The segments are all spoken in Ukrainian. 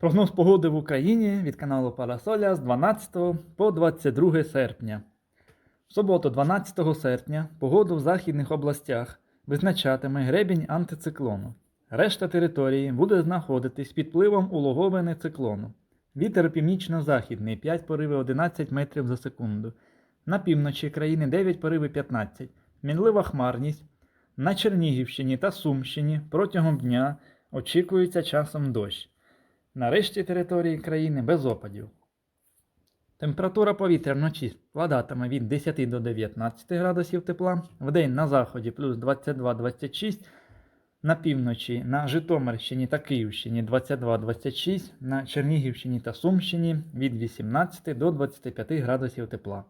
Прогноз погоди в Україні від каналу Парасоля з 12 по 22 серпня. В суботу, 12 серпня, погоду в західних областях визначатиме гребінь антициклону. Решта території буде знаходитись під впливом улоговини циклону. Вітер північно-західний 5 пориви 11 метрів за секунду. На півночі країни 9 пориви 15. Мінлива хмарність. На Чернігівщині та Сумщині протягом дня очікується часом дощ. На решті території країни без опадів. Температура повітря вночі складатиме від 10 до 19 градусів тепла, вдень на заході плюс 22-26, на півночі на Житомирщині та Київщині 22-26, на Чернігівщині та Сумщині від 18 до 25 градусів тепла.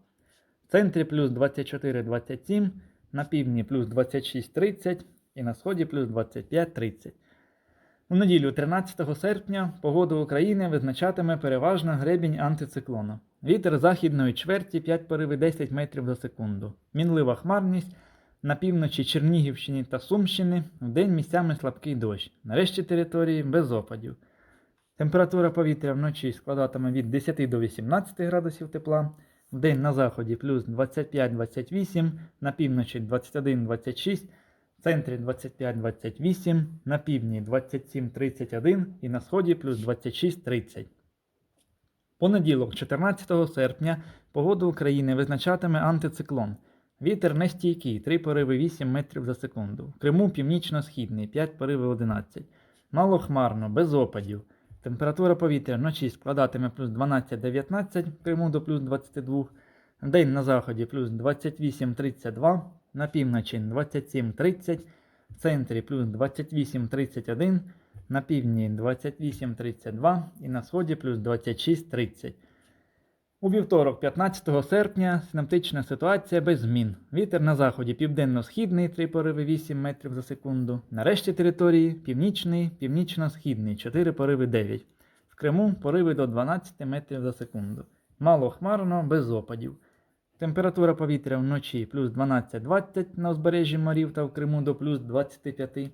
В центрі плюс 24-27, на півдні плюс 26-30 і на сході плюс 25-30. У неділю 13 серпня погоду України визначатиме переважно гребінь антициклону. Вітер західної чверті 5 пориви 10 метрів за секунду. Мінлива хмарність на півночі Чернігівщини та Сумщини вдень місцями слабкий дощ. Нарешті території без опадів. Температура повітря вночі складатиме від 10 до 18 градусів тепла. Вдень на заході плюс 25-28, на півночі 21-26, в центрі 25-28, на півдні 27-31 і на сході плюс 26-30. Понеділок, 14 серпня, погоду України визначатиме антициклон. Вітер нестійкий, 3 пориви 8 метрів за секунду. В Криму північно-східний, 5 пориви 11. Мало хмарно, без опадів. Температура повітря вночі складатиме плюс 12-19, в Криму до плюс 22. День на заході плюс 28-32, на півночі 27-30, в центрі плюс 28-31, на півдні 28-32 і на сході плюс 26-30. У вівторок, 15 серпня, синаптична ситуація без змін. Вітер на заході південно-східний 3 пориви 8 метрів за секунду. На решті території північний, північно-східний 4 пориви 9. В Криму пориви до 12 метрів за секунду. Мало хмарно, без опадів. Температура повітря вночі плюс 12-20 на узбережжі морів та в Криму до плюс 25.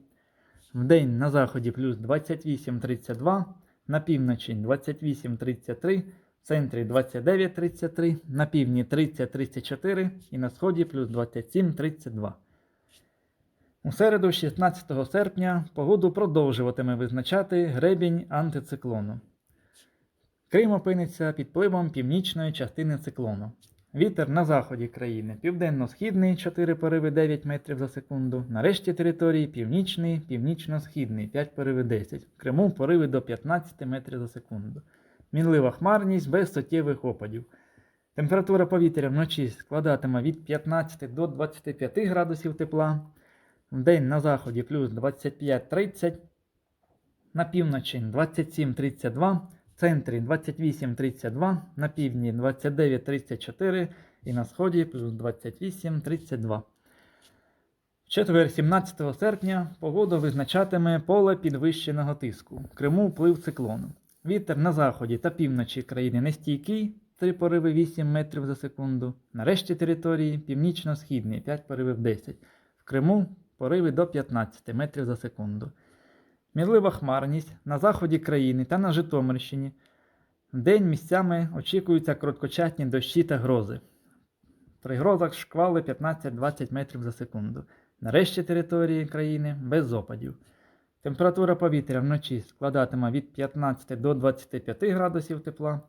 Вдень на заході плюс 28-32, на півночі 28-33, в центрі 29-33, на півдні 30-34 і на сході плюс 27-32. У середу, 16 серпня, погоду продовжуватиме визначати гребінь антициклону. Крим опиниться під впливом північної частини циклону. Вітер на заході країни південно-східний 4 пориви 9 метрів за секунду. На решті території північний, північно-східний 5 пориви 10. В Криму пориви до 15 метрів за секунду. Мінлива хмарність без суттєвих опадів. Температура повітря вночі складатиме від 15 до 25 градусів тепла. Вдень на заході плюс 25-30, на півночі 27-32, в центрі 28-32, на півдні 29-34 і на сході плюс 28-32. В четвер, 17 серпня, погоду визначатиме поле підвищеного тиску. В Криму вплив циклону. Вітер на заході та півночі країни нестійкий 3 пориви 8 метрів за секунду. На решті території північно-східний 5 поривів 10. В Криму пориви до 15 метрів за секунду. Мінлива хмарність на заході країни та на Житомирщині. Вдень місцями очікуються короткочасні дощі та грози. При грозах шквали 15-20 метрів за секунду. На решті території країни без опадів. Температура повітря вночі складатиме від 15 до 25 градусів тепла.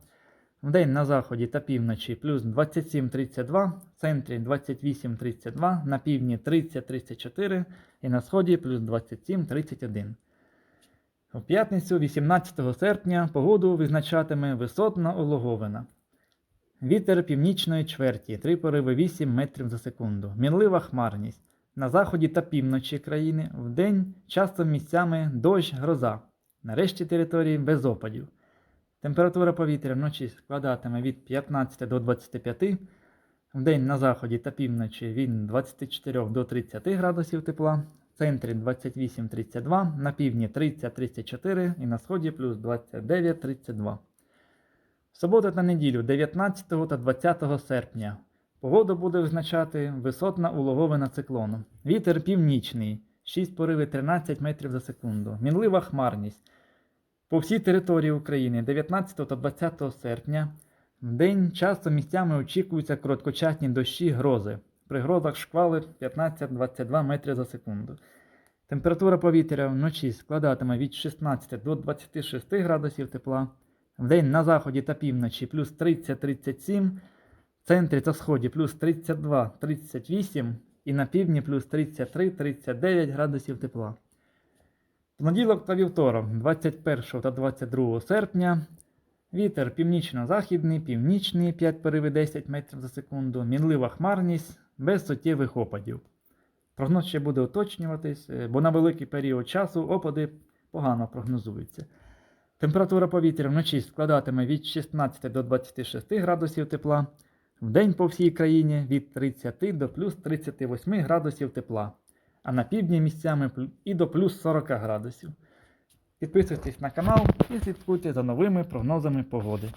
Вдень на заході та півночі плюс 27-32, в центрі 28-32, на півдні 30-34 і на сході плюс 27-31. У п'ятницю, 18 серпня, погоду визначатиме висотна улоговина. Вітер північної чверті 3 пориви 8 метрів за секунду. Мінлива хмарність. На заході та півночі країни вдень часто місцями дощ гроза. На решті території без опадів. Температура повітря вночі складатиме від 15 до 25, вдень на заході та півночі від 24 до 30 градусів тепла, центрі 28-32, на півдні 30-34 і на сході плюс 29-32. В суботу та неділю 19 та 20 серпня погоду буде визначати висотна улоговина циклону. Вітер північний 6 пориви 13 метрів за секунду. Мінлива хмарність. По всій території України 19 та 20 серпня в день часто місцями очікуються короткочасні дощі грози. При грозах шквали 15-22 метри за секунду. Температура повітря вночі складатиме від 16 до 26 градусів тепла. Вдень на заході та півночі плюс 30-37, в центрі та сході плюс 32-38 і на півдні плюс 33-39 градусів тепла. Понеділок та вівторок, 21 та 22 серпня, вітер північно-західний, північний 5 пориви 10 метрів за секунду, мінлива хмарність без суттєвих опадів. Прогноз ще буде уточнюватись, е, бо на великий період часу опади погано прогнозуються. Температура повітря вночі складатиме від 16 до 26 градусів тепла, вдень по всій країні від 30 до плюс 38 градусів тепла, а на півдні місцями і до плюс 40 градусів. Підписуйтесь на канал і слідкуйте за новими прогнозами погоди.